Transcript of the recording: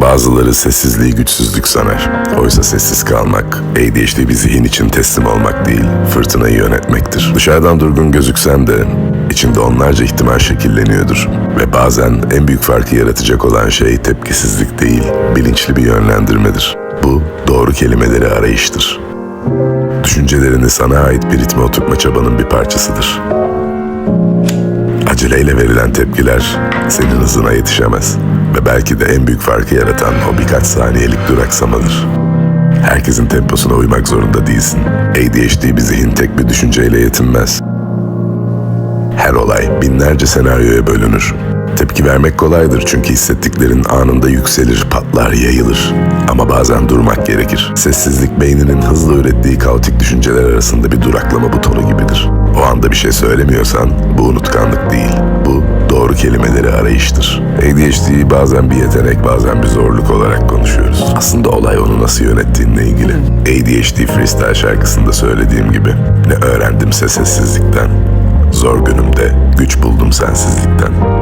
Bazıları sessizliği güçsüzlük sanar. Oysa sessiz kalmak, ADHD bir zihin için teslim olmak değil, fırtınayı yönetmektir. Dışarıdan durgun gözüksen de içinde onlarca ihtimal şekilleniyordur. Ve bazen en büyük farkı yaratacak olan şey tepkisizlik değil, bilinçli bir yönlendirmedir. Bu doğru kelimeleri arayıştır. Düşüncelerini sana ait bir ritme oturtma çabanın bir parçasıdır. Aceleyle verilen tepkiler senin hızına yetişemez. Ve belki de en büyük farkı yaratan o birkaç saniyelik duraksamadır. Herkesin temposuna uymak zorunda değilsin. ADHD bir zihin tek bir düşünceyle yetinmez. Her olay binlerce senaryoya bölünür. Tepki vermek kolaydır çünkü hissettiklerin anında yükselir, patlar, yayılır. Ama bazen durmak gerekir. Sessizlik beyninin hızla ürettiği kaotik düşünceler arasında bir duraklama butonu gibidir. O anda bir şey söylemiyorsan bu unutkanlık değil. Doğru kelimeleri arayıştır. ADHD'yi bazen bir yetenek bazen bir zorluk olarak konuşuyoruz. Aslında olay onu nasıl yönettiğinle ilgili. ADHD Freestyle şarkısında söylediğim gibi ne öğrendimse sessizlikten. Zor günümde güç buldum sensizlikten.